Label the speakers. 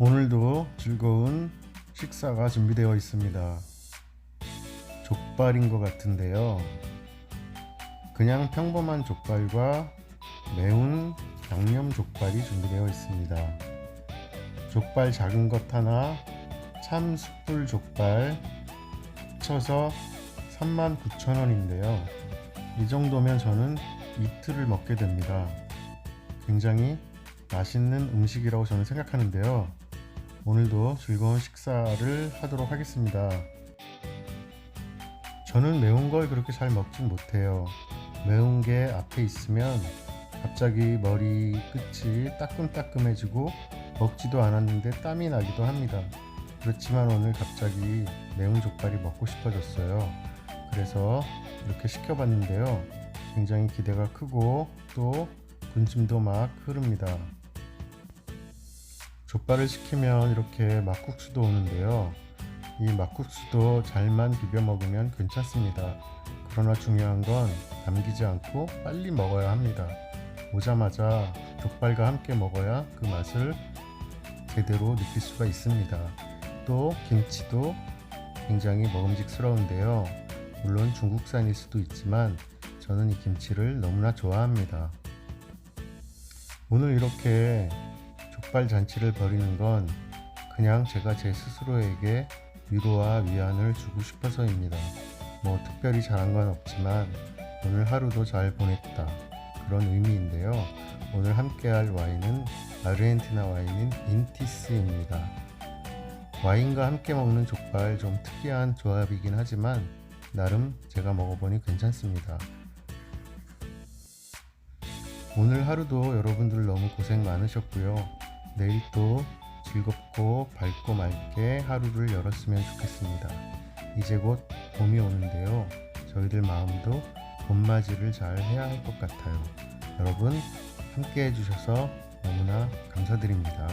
Speaker 1: 오늘도 즐거운 식사가 준비되어 있습니다. 족발인 것 같은데요. 그냥 평범한 족발과 매운 양념 족발이 준비되어 있습니다. 족발 작은 것 하나, 참 숯불 족발 합쳐서 39,000원인데요. 이 정도면 저는 이틀을 먹게 됩니다. 굉장히 맛있는 음식이라고 저는 생각하는데요. 오늘도 즐거운 식사를 하도록 하겠습니다. 저는 매운 걸 그렇게 잘 먹진 못해요. 매운 게 앞에 있으면 갑자기 머리 끝이 따끔따끔해지고 먹지도 않았는데 땀이 나기도 합니다. 그렇지만 오늘 갑자기 매운 족발이 먹고 싶어졌어요. 그래서 이렇게 시켜봤는데요. 굉장히 기대가 크고 또 군침도 막 흐릅니다. 족발을 시키면 이렇게 막국수도 오는데요. 이 막국수도 잘만 비벼 먹으면 괜찮습니다. 그러나 중요한 건 남기지 않고 빨리 먹어야 합니다. 오자마자 족발과 함께 먹어야 그 맛을 제대로 느낄 수가 있습니다. 또 김치도 굉장히 먹음직스러운데요. 물론 중국산일 수도 있지만 저는 이 김치를 너무나 좋아합니다. 오늘 이렇게 족발 잔치를 벌이는 건 그냥 제가 제 스스로에게 위로와 위안을 주고 싶어서입니다. 뭐 특별히 잘한 건 없지만 오늘 하루도 잘 보냈다. 그런 의미인데요. 오늘 함께할 와인은 아르헨티나 와인인 인티스입니다. 와인과 함께 먹는 족발 좀 특이한 조합이긴 하지만 나름 제가 먹어보니 괜찮습니다. 오늘 하루도 여러분들 너무 고생 많으셨고요. 내일 또 즐겁고 밝고 맑게 하루를 열었으면 좋겠습니다. 이제 곧 봄이 오는데요. 저희들 마음도 봄맞이를 잘 해야 할 것 같아요. 여러분 함께 해주셔서 너무나 감사드립니다.